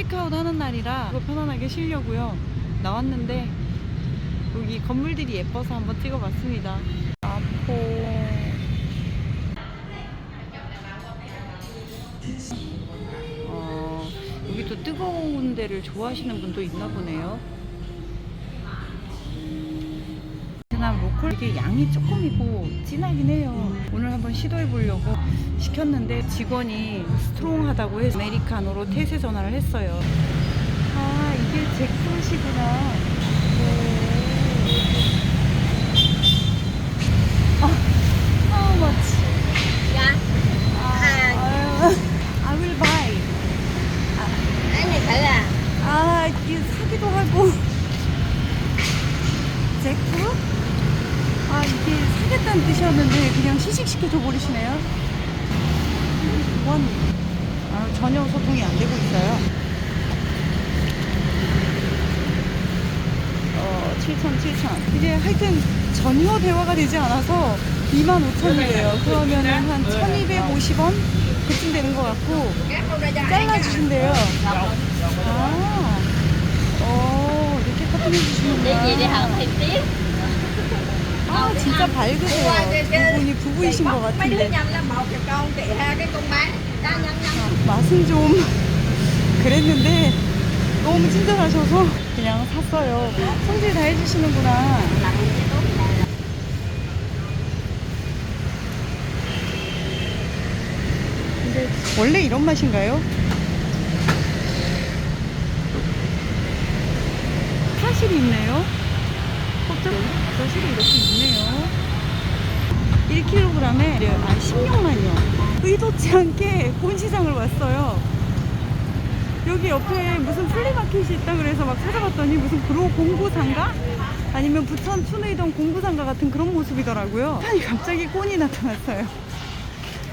체크아웃 하는 날이라 편안하게 쉬려고요. 나왔는데 여기 건물들이 예뻐서 한번 찍어봤습니다. 아포. 어, 여기 또 뜨거운 데를 좋아하시는 분도 있나 보네요. 베트남 로컬 이게 양이 조금이고 진하긴 해요. 오늘 한번 시도해 보려고 시켰는데 직원이 스트롱하다고 해서 아메리카노로 태세 전화를 했어요. 아 이게. 아, how much? Dạ, 아, I will buy. cái này thử à? 아, 이게 사기도 하고. 잭프? 아, 이게 사겠다는 뜻이었는데 그냥 시식시켜줘 버리시네요. 원. 아, 전혀 소통이 안 되고 있어요. 어, 7천, 7천. 이제 하여튼 전혀 대화가 되지 않아서 25,000이래요. 그러면은 한 1,250원? 그쯤 되는 것 같고. 잘라주신대요. 아, 어, 이렇게 커팅해 Đi gì đi học 주시는구나. 진짜 밝으세요. 두 분이 부부이신 것 같은데. 아, 맛은 좀 그랬는데 너무 친절하셔서 그냥 샀어요. 손질 다 해주시는구나. 근데 원래 이런 맛인가요? 사실이 있네요. 사실이 이렇게 있네요. 1kg에 아 16만요. 의도치 않게 본시장을 왔어요. 여기 옆에 무슨 플리마켓이 있다 그래서 막 찾아봤더니 무슨 그로 공구상가? 아니면 부천 춘의동 공구상가 같은 그런 모습이더라고요. 아니 갑자기 꼰이 나타났어요.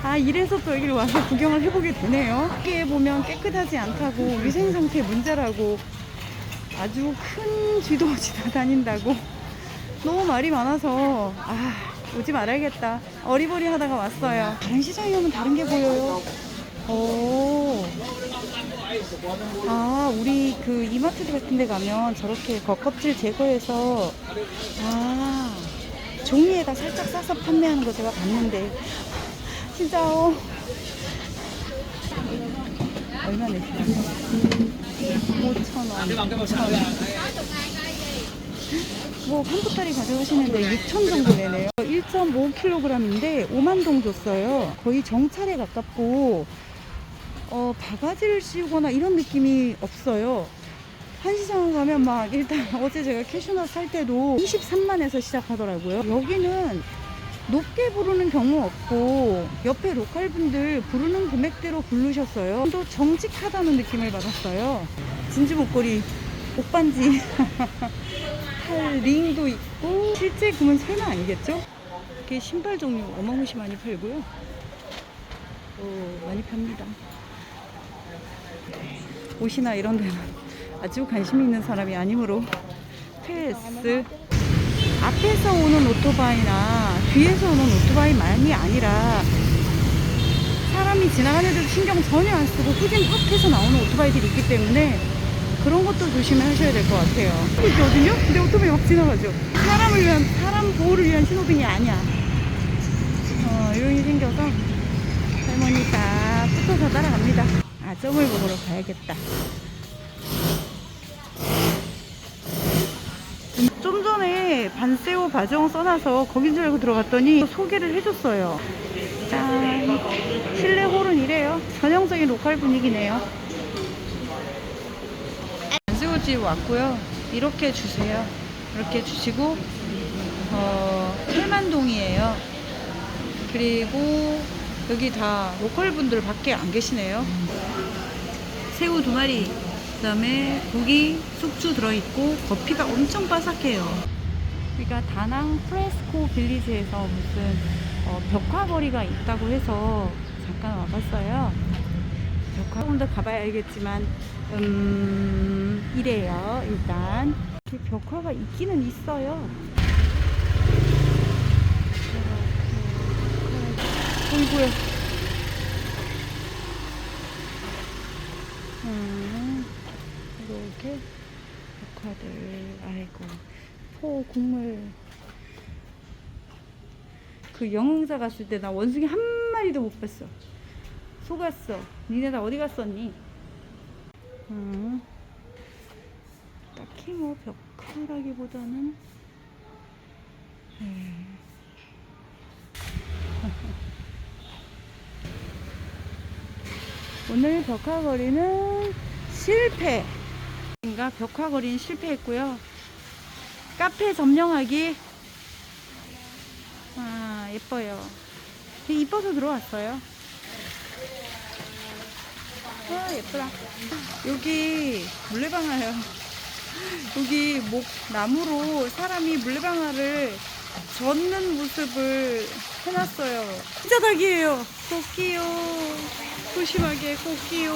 아 이래서 또 여기를 와서 구경을 해보게 되네요. 여기에 보면 깨끗하지 않다고 위생 상태 문제라고 아주 큰 쥐도 지나다닌다고 너무 말이 많아서 아 오지 말아야겠다. 어리버리 하다가 왔어요. 다른 시장에 가면 다른 게 보여요. 오. 아, 우리 그 이마트 같은 데 가면 저렇게 겉껍질 제거해서 아, 종이에다 살짝 싸서 판매하는 거 제가 봤는데 진짜 어. 얼마 내시나요? 5,000원. 5,000원. 뭐 한보따리 가져가시는데 6천 정도 내네요. 1.5kg인데 5만 동 줬어요. 거의 정찰에 가깝고 어, 바가지를 씌우거나 이런 느낌이 없어요. 한시장 가면 막 일단 어제 제가 캐슈넛 살 때도 23만에서 시작하더라고요. 여기는 높게 부르는 경우 없고 옆에 로컬 분들 부르는 금액대로 부르셨어요. 또 정직하다는 느낌을 받았어요. 진주 목걸이, 옷반지, 팔 링도 있고 실제 금은 설마 아니겠죠? 이렇게 신발 종류 어마무시 많이 팔고요. 오, 많이 팝니다. 옷이나 이런 데는 아주 관심 있는 사람이 아니므로 패스. 앞에서 오는 오토바이나 뒤에서 오는 오토바이만이 아니라 사람이 지나가는 데도 신경 전혀 안 쓰고 후진 팍 해서 나오는 오토바이들이 있기 때문에 그런 것도 조심해 하셔야 될 것 같아요. 어디냐? 근데 오토바이 막 지나가죠. 사람을 위한, 사람 보호를 위한 신호등이 아니야. 어, 이런이 생겨서 할머니 다 붙어서 따라갑니다. 아, 점을 먹으러 가야겠다. 좀 전에 반세오 바정 써놔서 거긴 줄 알고 들어갔더니 소개를 해줬어요. 짠. 실내 홀은 이래요. 전형적인 로컬 분위기네요. 반세오집 왔고요. 이렇게 주세요. 이렇게 주시고, 어, 팔만동이에요. 그리고 여기 다 로컬 분들 밖에 안 계시네요. 새우 두 마리, 그 다음에 고기, 숙주 들어있고 커피가 엄청 바삭해요. 우리가 다낭 프레스코 빌리지에서 무슨 어, 벽화거리가 있다고 해서 잠깐 와봤어요. 벽화 조금 더 가봐야 알겠지만 음 이래요 일단 이렇게 벽화가 있기는 있어요. 어이구야. 음, 이렇게 벽화들 아이고 포 국물 그 영흥사 갔을 때 나 원숭이 한 마리도 못 봤어 속았어 니네 다 어디 갔었니? 음, 딱히 뭐 벽화라기보다는 네. 오늘 벽화거리는 실패. 인가 벽화거리는 실패했고요. 카페 점령하기. 아 예뻐요. 이뻐서 들어왔어요. 아 예쁘다. 여기 물레방아요. 여기 목 나무로 사람이 물레방아를 젓는 모습을 해놨어요. 진짜 닭이에요. 꽃기요. 조심하게 꽃기요.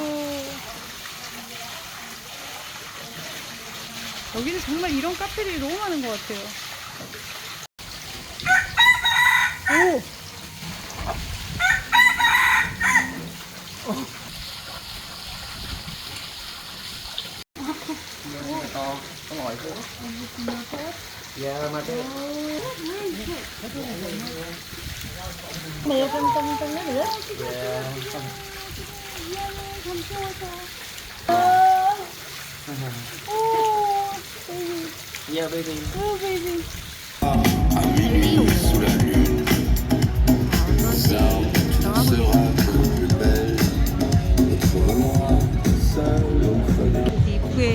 여기는 정말 이런 카페들이 너무 많은 것 같아요. 오! Oh,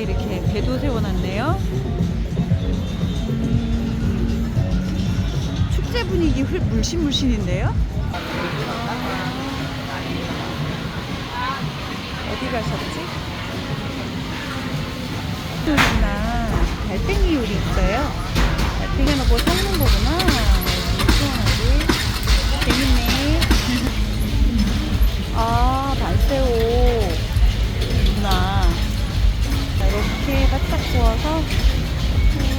이렇게 배도 세워놨네요. 분위기 훌- 물씬물씬인데요. 어디 가셨지? 요리나 달팽이 요리 있어요. 달팽이 넣고 섞는 거구나. 시원하게. 재밌네. 아, 발새우. 구나. 자, 이렇게 바짝 구워서.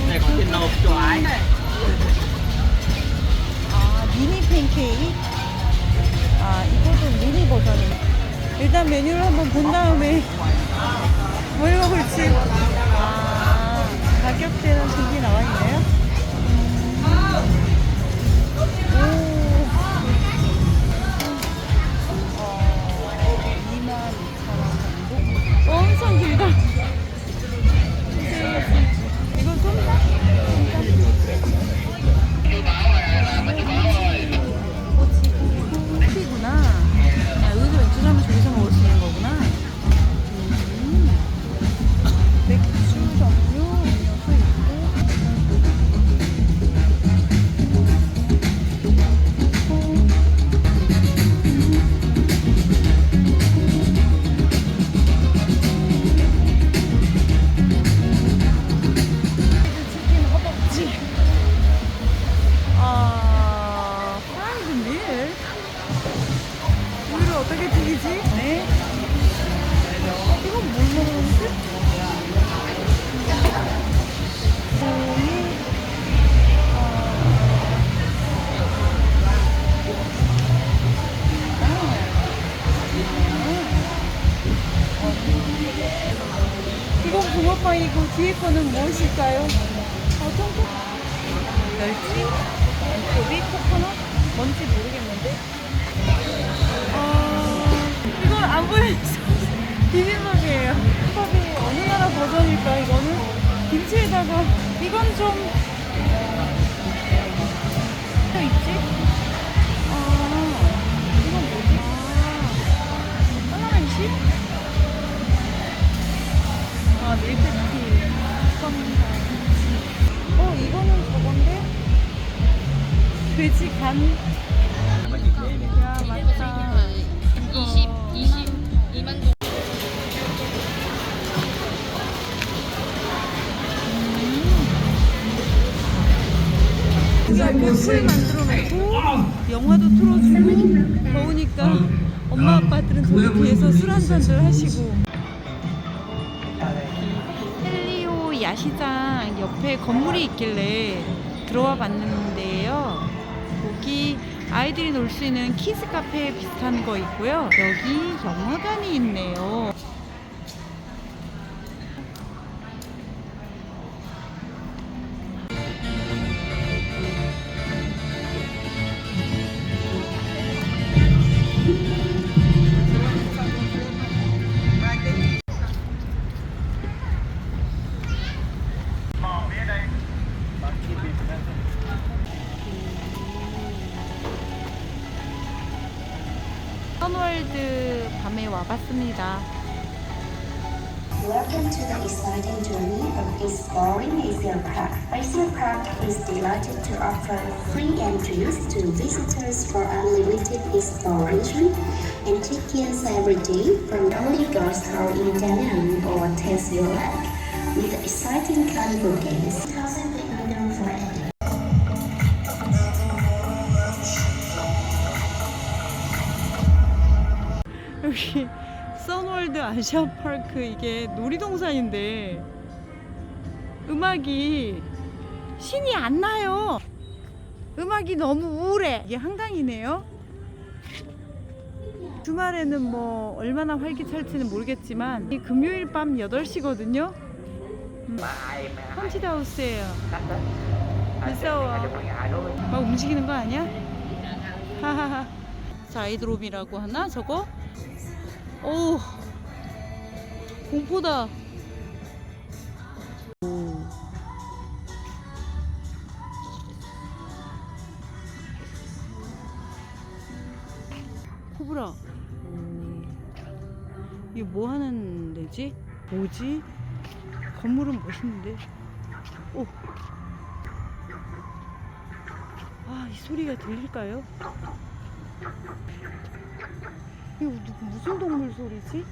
này có tiền nộp cho ai 아, 미니 팬케이크? 아, 이것도 미니 버전이. 일단 메뉴를 한번 본 다음에 뭘 먹을지. 아, 가격대는 저기 나와 있네요. 오. 뒤에 거는 무엇일까요? 아, 통통. 멸치? 고비? 코코넛? 뭔지 모르겠는데. 아, 이건 안 보여있어. 비빔밥이에요. 밥이 어느 나라 버전일까, 이거는? 김치에다가, 이건 좀. 여기 앞에 풀 만들어 놓고 영화도 틀어주고 더우니까 엄마 아빠들은 저기 뒤에서 술 한잔들 하시고. 헬리오 야시장 옆에 건물이 있길래 들어와 봤는데요. 거기 아이들이 놀 수 있는 키즈 카페 비슷한 거 있고요. 여기 영화관이 있네요 와봤습니다. Welcome to the exciting journey of exploring Asia Park. Asia Park is delighted to offer free entries to visitors for unlimited exploration and check-ins every day from early ghost tour in Danang or Tesla Lake with exciting carnival games. 여기 선월드 아시아파크 이게 놀이동산인데 음악이 신이 안 나요. 음악이 너무 우울해. 이게 한강이네요. 주말에는 뭐 얼마나 활기찰지는 모르겠지만 이 금요일 밤 8시거든요. mà ai mà ai 펀치드하우스예요. cắt đó à, 무서워. 막 움직이는 거 아니야? 하하하. 자이드롬이라고 하나 저거? 오 공포다. 오. 코브라. 오. 이게 뭐 하는 데지? 뭐지? 건물은 멋있는데. 오. 아, 이 소리가 들릴까요? 이거 무슨 동물 소리지?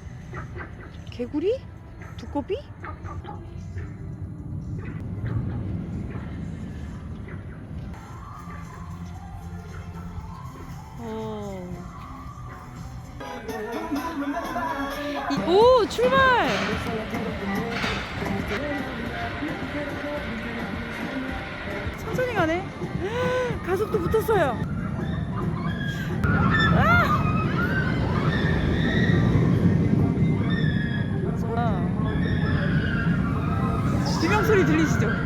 개구리? 두꺼비? 오, 출발! 천천히 가네. 가속도 붙었어요. 소리 들리시죠?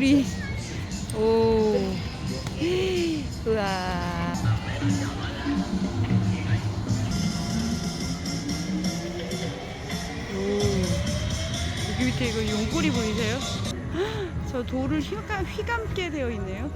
꼬리. 오. 우와. 오. 여기 밑에 이거 용꼬리 보이세요? 저 돌을 휘감, 휘감게 되어 있네요.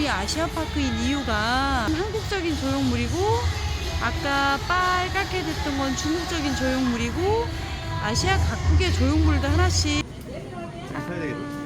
1위 아시아파크인 이유가 한국적인 조형물이고 아까 빨갛게 됐던 건 중국적인 조형물이고 아시아 각국의 조형물도 하나씩 아, 사야 되겠다.